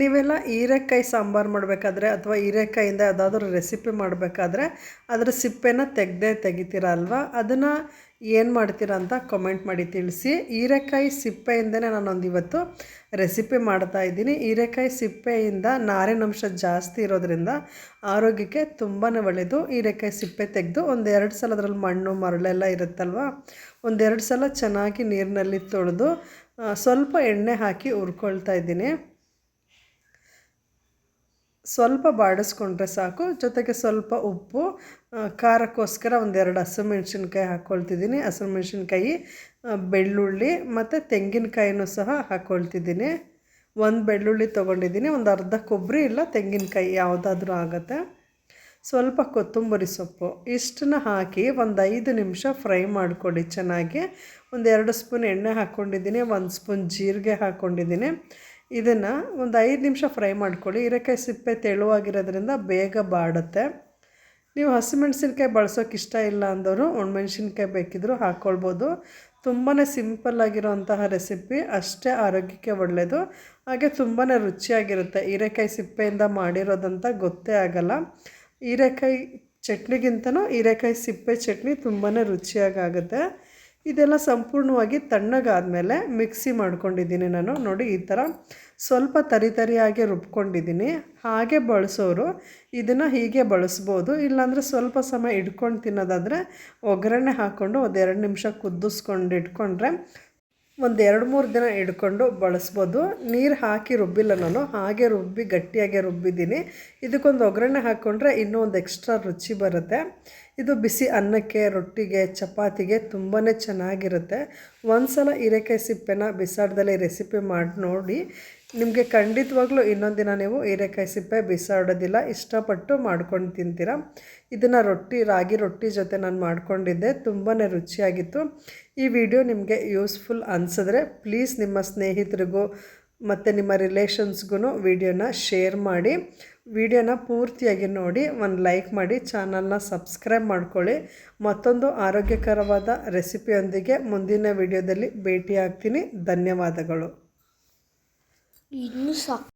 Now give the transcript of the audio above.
ನೀವೆಲ್ಲ ಹೀರೆಕಾಯಿ ಸಾಂಬಾರು ಮಾಡಬೇಕಾದ್ರೆ ಅಥವಾ ಹೀರೆಕಾಯಿಂದ ಯಾವುದಾದ್ರೂ ರೆಸಿಪಿ ಮಾಡಬೇಕಾದ್ರೆ ಅದರ ಸಿಪ್ಪೆನ ತೆಗೆದೇ ತೆಗಿತೀರ ಅಲ್ವಾ? ಅದನ್ನು ಏನು ಮಾಡ್ತೀರಾ ಅಂತ ಕಮೆಂಟ್ ಮಾಡಿ ತಿಳಿಸಿ. ಹೀರೆಕಾಯಿ ಸಿಪ್ಪೆಯಿಂದನೇ ನಾನೊಂದು ಇವತ್ತು ರೆಸಿಪಿ ಮಾಡ್ತಾ ಇದ್ದೀನಿ. ಹೀರೆಕಾಯಿ ಸಿಪ್ಪೆಯಿಂದ ನಾರಿನಂಶ ಜಾಸ್ತಿ ಇರೋದ್ರಿಂದ ಆರೋಗ್ಯಕ್ಕೆ ತುಂಬಾ ಒಳ್ಳೆಯದು ಹೀರೆಕಾಯಿ ಸಿಪ್ಪೆ ತೆಗೆದು ಒಂದೆರಡು ಸಲ ಅದರಲ್ಲಿ ಮಣ್ಣು ಮರಳೆಲ್ಲ ಇರುತ್ತಲ್ವ? ಒಂದೆರಡು ಸಲ ಚೆನ್ನಾಗಿ ನೀರಿನಲ್ಲಿ ತೊಳೆದು ಸ್ವಲ್ಪ ಎಣ್ಣೆ ಹಾಕಿ ಹುರ್ಕೊಳ್ತಾ ಇದ್ದೀನಿ. ಸ್ವಲ್ಪ ಬಾಡಿಸ್ಕೊಂಡ್ರೆ ಸಾಕು. ಜೊತೆಗೆ ಸ್ವಲ್ಪ ಉಪ್ಪು ಖಾರಕ್ಕೋಸ್ಕರ ಒಂದೆರಡು ಹಸಿಮೆಣ್ಸಿನ್ಕಾಯಿ ಹಾಕ್ಕೊಳ್ತಿದ್ದೀನಿ ಹಸಿಮೆಣ್ಸಿನ್ಕಾಯಿ ಬೆಳ್ಳುಳ್ಳಿ ಮತ್ತು ತೆಂಗಿನಕಾಯಿನೂ ಸಹ ಹಾಕ್ಕೊಳ್ತಿದ್ದೀನಿ ಒಂದು ಬೆಳ್ಳುಳ್ಳಿ ತೊಗೊಂಡಿದ್ದೀನಿ. ಒಂದು ಅರ್ಧ ಕೊಬ್ಬರಿ ಇಲ್ಲ, ತೆಂಗಿನಕಾಯಿ ಯಾವುದಾದ್ರೂ ಆಗುತ್ತೆ. ಸ್ವಲ್ಪ ಕೊತ್ತಂಬರಿ ಸೊಪ್ಪು. ಇಷ್ಟನ್ನ ಹಾಕಿ ಒಂದು ಐದು ನಿಮಿಷ ಫ್ರೈ ಮಾಡಿಕೊಡಿ ಚೆನ್ನಾಗಿ. ಒಂದೆರಡು ಸ್ಪೂನ್ ಎಣ್ಣೆ ಹಾಕ್ಕೊಂಡಿದ್ದೀನಿ ಒಂದು ಸ್ಪೂನ್ ಜೀರಿಗೆ ಹಾಕ್ಕೊಂಡಿದ್ದೀನಿ ಇದನ್ನು ಒಂದು ಐದು ನಿಮಿಷ ಫ್ರೈ ಮಾಡ್ಕೊಳ್ಳಿ. ಹೀರೆಕಾಯಿ ಸಿಪ್ಪೆ ತೆಳುವಾಗಿರೋದ್ರಿಂದ ಬೇಗ ಬಾಡುತ್ತೆ. ನೀವು ಹಸಿಮೆಣ್ಸಿನ್ಕಾಯಿ ಬಳಸೋಕೆ ಇಷ್ಟ ಇಲ್ಲ ಅಂದವರು ಒಣಮೆಣ್ಸಿನ್ಕಾಯಿ ಬೇಕಿದ್ದರೂ ಹಾಕ್ಕೊಳ್ಬೋದು ತುಂಬಾ ಸಿಂಪಲ್ಲಾಗಿರೋಂತಹ ರೆಸಿಪಿ, ಅಷ್ಟೇ ಆರೋಗ್ಯಕ್ಕೆ ಒಳ್ಳೆಯದು ಹಾಗೆ ತುಂಬಾ ರುಚಿಯಾಗಿರುತ್ತೆ. ಹೀರೆಕಾಯಿ ಸಿಪ್ಪೆಯಿಂದ ಮಾಡಿರೋದಂತ ಗೊತ್ತೇ ಆಗಲ್ಲ. ಹೀರೆಕಾಯಿ ಚಟ್ನಿಗಿಂತನೂ ಹೀರೆಕಾಯಿ ಸಿಪ್ಪೆ ಚಟ್ನಿ ತುಂಬಾ ರುಚಿಯಾಗುತ್ತೆ ಇದೆಲ್ಲ ಸಂಪೂರ್ಣವಾಗಿ ತಣ್ಣಗಾದಮೇಲೆ ಮಿಕ್ಸಿ ಮಾಡ್ಕೊಂಡಿದ್ದೀನಿ ನಾನು. ನೋಡಿ, ಈ ಥರ ಸ್ವಲ್ಪ ತರಿ ತರಿಯಾಗಿ ರುಬ್ಕೊಂಡಿದ್ದೀನಿ. ಹಾಗೆ ಬಳಸೋರು ಇದನ್ನು ಹೀಗೆ ಬಳಸ್ಬೋದು. ಇಲ್ಲಾಂದರೆ ಸ್ವಲ್ಪ ಸಮಯ ಇಟ್ಕೊಂಡು ತಿನ್ನೋದಾದರೆ ಒಗ್ಗರಣೆ ಹಾಕ್ಕೊಂಡು ಒಂದೆರಡು ನಿಮಿಷ ಕುದಿಸ್ಕೊಂಡು ಇಟ್ಕೊಂಡ್ರೆ ಒಂದು ಎರಡು ಮೂರು ದಿನ ಇಟ್ಕೊಂಡು ಬಳಸ್ಬೋದು. ನೀರು ಹಾಕಿ ರುಬ್ಬಿಲ್ಲ ನಾನು. ಹಾಗೆ ರುಬ್ಬಿ, ಗಟ್ಟಿಯಾಗೆ ರುಬ್ಬಿದ್ದೀನಿ. ಇದಕ್ಕೊಂದು ಒಗ್ಗರಣೆ ಹಾಕ್ಕೊಂಡ್ರೆ ಇನ್ನೂ ಒಂದು ಎಕ್ಸ್ಟ್ರಾ ರುಚಿ ಬರುತ್ತೆ. ಇದು ಬಿಸಿ ಅನ್ನಕ್ಕೆ, ರೊಟ್ಟಿಗೆ, ಚಪಾತಿಗೆ ತುಂಬಾ ಚೆನ್ನಾಗಿರುತ್ತೆ. ಒಂದು ಸಲ ಹೀರೆಕಾಯಿ ಸಿಪ್ಪೆನ ಬಿಸಾಡ್ದಲ್ಲಿ ರೆಸಿಪಿ ಮಾಡಿ ನೋಡಿ. ನಿಮಗೆ ಖಂಡಿತವಾಗ್ಲೂ ಇನ್ನೊಂದು ದಿನ ನೀವು ಹೀರೆಕಾಯಿ ಸಿಪ್ಪೆ ಬಿಸಾಡೋದಿಲ್ಲ, ಇಷ್ಟಪಟ್ಟು ಮಾಡ್ಕೊಂಡು ತಿಂತೀರ? ಇದನ್ನು ರೊಟ್ಟಿ, ರಾಗಿ ರೊಟ್ಟಿ ಜೊತೆ ನಾನು ಮಾಡ್ಕೊಂಡಿದ್ದೆ ತುಂಬಾ ರುಚಿಯಾಗಿತ್ತು. ಈ ವಿಡಿಯೋ ನಿಮಗೆ ಯೂಸ್ಫುಲ್ ಅನಿಸಿದ್ರೆ ಪ್ಲೀಸ್ ನಿಮ್ಮ ಸ್ನೇಹಿತರಿಗೂ ಮತ್ತು ನಿಮ್ಮ ರಿಲೇಷನ್ಸ್ಗೂ ವಿಡಿಯೋನ ಶೇರ್ ಮಾಡಿ. ವಿಡಿಯೋನ ಪೂರ್ತಿಯಾಗಿ ನೋಡಿ, ಒಂದು ಲೈಕ್ ಮಾಡಿ, ಚಾನಲ್ನ ಸಬ್ಸ್ಕ್ರೈಬ್ ಮಾಡ್ಕೊಳ್ಳಿ. ಮತ್ತೊಂದು ಆರೋಗ್ಯಕರವಾದ ರೆಸಿಪಿಯೊಂದಿಗೆ ಮುಂದಿನ ವಿಡಿಯೋದಲ್ಲಿ ಭೇಟಿಯಾಗ್ತೀನಿ. ಧನ್ಯವಾದಗಳು. ಇನ್ನೂ ಸಾಕು